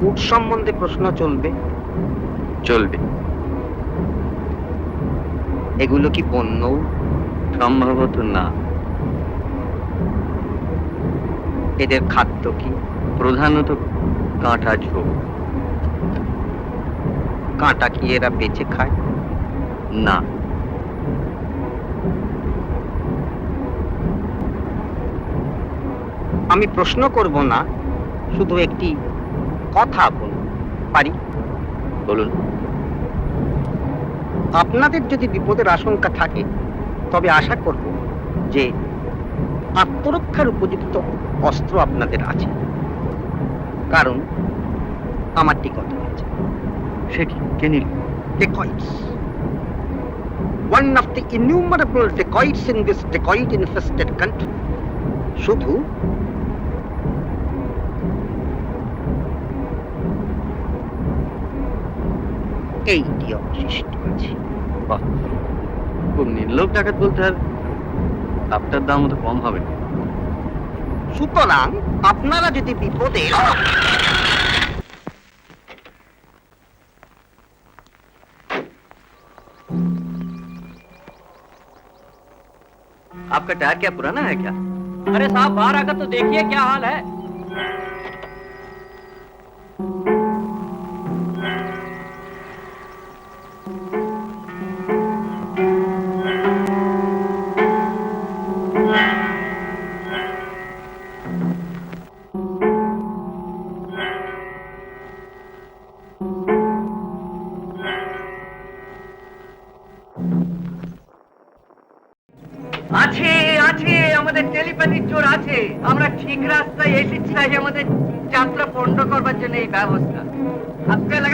উট সম্বন্ধে প্রশ্ন চলবে? চলবে। এগুলো কি পণ্য? সম্ভবত না। এদের খাদ্য কি? প্রধানত কাঁটা ঝোপ কাঁটা কি এরা বেঁচে খায়? না। আমি প্রশ্ন করব না, শুধু একটি কথা বলব পারি? বলুন। আপনাদের যদি বিপদের আশঙ্কা থাকে তবে আশা করব যে আত্মরক্ষার উপযুক্ত অস্ত্র আপনাদের আছে। কারণ আমারটি কথা হয়েছে। সে কি? কে নিল. One of the innumerable dacoits in this dacoit infested country. শুধু এইটি অবশিষ্ট আছে বাহ খুব নির্লোভ ডাকাত বলতে আর আপনার দাম তো কম হবে না। সুতরাং আপনারা যদি বিপদে आपका टायर क्या पुराना है क्या अरे साहब बाहर आकर तो देखिए क्या हाल है আছে আছে, আমাদের টেলিপ্যাথির জোর আছে। আমরা ঠিক রাস্তায় এসেছি, তাই আমাদের যাত্রা পণ্ড করবার জন্য এই ব্যবস্থা। সিংজি